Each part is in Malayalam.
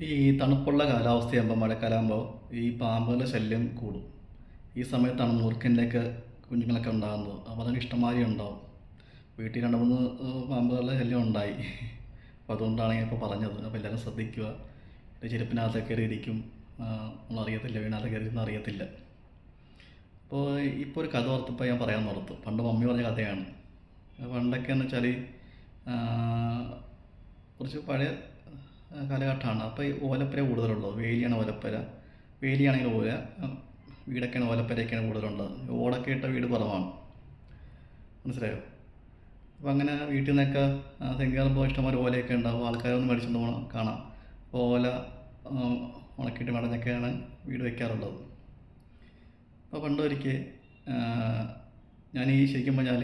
ഈ തണുപ്പുള്ള കാലാവസ്ഥയാകുമ്പോൾ മഴക്കാലാകുമ്പോൾ ഈ പാമ്പുകളുടെ ശല്യം കൂടും. ഈ സമയത്താണ് മൂർഖന്റെയൊക്കെ കുഞ്ഞുങ്ങളൊക്കെ ഉണ്ടാകുന്നത്. അപ്പോൾ അതൊക്കെ ഇഷ്ടംമാതിരി ഉണ്ടാവും. വീട്ടിൽ രണ്ട് മൂന്ന് പാമ്പുകളുടെ ശല്യം ഉണ്ടായി. അപ്പോൾ അതുകൊണ്ടാണ് ഞാൻ ഇപ്പോൾ പറഞ്ഞത്. അപ്പോൾ എല്ലാവരും ശ്രദ്ധിക്കുക. ചെരുപ്പിനകത്ത് കയറി ഇരിക്കും നമ്മളറിയത്തില്ല വീണാത്ത കയറി ഇരുന്ന് അറിയത്തില്ല. അപ്പോൾ ഇപ്പോൾ ഒരു കഥ ഓർത്തപ്പോൾ ഞാൻ പറയാൻ ഓർത്തു പണ്ട് മമ്മി പറഞ്ഞ കഥയാണ്. പണ്ടൊക്കെ എന്ന് വെച്ചാൽ കുറച്ച് പഴയ കാലഘട്ടമാണ്. അപ്പോൾ ഈ ഓലപ്പര കൂടുതലുള്ളത്. വേലിയാണ് ഓലപ്പര. വേലിയാണെങ്കിൽ ഓല വീടൊക്കെയാണ് ഓലപ്പരയൊക്കെയാണ് കൂടുതലുള്ളത്. ഓടൊക്കെ ഇട്ട വീട് കുറവാണ്. മനസ്സിലായോ? അപ്പോൾ അങ്ങനെ വീട്ടിൽ നിന്നൊക്കെ തെങ്ങേറുമ്പോൾ ഇഷ്ടംപോലെ ഓലയൊക്കെ ഉണ്ടാവും. ആൾക്കാരൊന്നും മേടിച്ചുകൊണ്ട് പോകണം കാണാം. അപ്പോൾ ഓല ഉണക്കിയിട്ട് മടഞ്ഞൊക്കെയാണ് വീട് വയ്ക്കാറുള്ളത്. അപ്പോൾ പണ്ടൊരിക്കൽ ഞാൻ ഈ ശരിക്കും പറഞ്ഞാൽ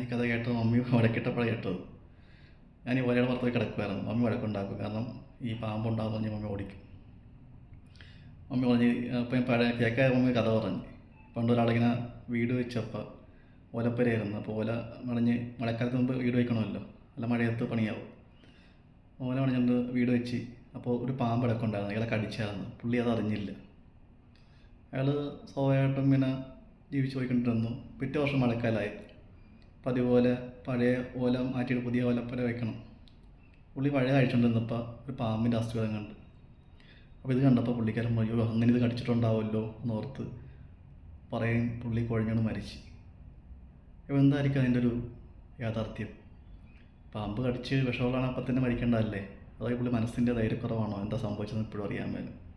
ഈ കഥ കേട്ടത് മമ്മി വഴക്കിട്ടപ്പോഴാണ് കേട്ടത്. ഞാൻ ഈ ഒരയുടെ പുറത്തേക്ക് കിടക്കുമായിരുന്നു മമ്മി വഴക്കുണ്ടാക്കും. കാരണം ഈ പാമ്പുണ്ടാകുന്ന പറഞ്ഞ് മമ്മി ഓടിക്കും. മമ്മി പറഞ്ഞ് ഞാൻ പഴയ കേൾക്കാൻ മമ്മി കഥ പറഞ്ഞ്. പണ്ട് ഒരാളിങ്ങനെ വീട് വെച്ചപ്പോൾ ഓലപ്പരയായിരുന്നു. അപ്പോൾ ഓല മടഞ്ഞ് മഴക്കാലത്ത് മുമ്പ് വീട് വയ്ക്കണമല്ലോ അല്ല മഴയത്ത് പണിയാവും. ഓല മടഞ്ഞുകൊണ്ട് വീട് വെച്ച് അപ്പോൾ ഒരു പാമ്പ് ഇടക്കുണ്ടായിരുന്നു. ഇയാളെ കടിച്ചായിരുന്നു. പുള്ളി അത് അറിഞ്ഞില്ല. അയാൾ സ്വാഭാവികമായിട്ടും ഇങ്ങനെ ജീവിച്ചു പോയിക്കൊണ്ടിരുന്നു. പിറ്റേ വർഷം മഴക്കാലമായി. അപ്പം പോലെ പഴയ ഓല മാറ്റിയിട്ട് പുതിയ ഓലപ്പര വെക്കണം. പുള്ളി പഴയ കഴിച്ചുകൊണ്ടിരുന്നപ്പോൾ ഒരു പാമ്പിന്റെ അസ്ഥിവാദം കണ്ട്. അപ്പോൾ ഇത് കണ്ടപ്പോൾ പുള്ളിക്കാരൻ "അയ്യോ, അങ്ങനെ ഇത് കടിച്ചിട്ടുണ്ടാവുമല്ലോ എന്നോർത്ത് പറയും പുള്ളി കുഴഞ്ഞോണ്ട് മരിച്ചു. അപ്പോൾ എന്തായിരിക്കും അതിന്റെ ഒരു യാഥാർത്ഥ്യം? പാമ്പ് കടിച്ച് വിഷമുള്ളതാണ് അപ്പം തന്നെ മരിക്കേണ്ടതല്ലേ? അതായത് പുള്ളി മനസ്സിന്റെ ധൈര്യക്കുറവാണോ? എന്താ സംഭവിച്ചതെന്ന് ഇപ്പോഴും അറിയാൻ മേലും.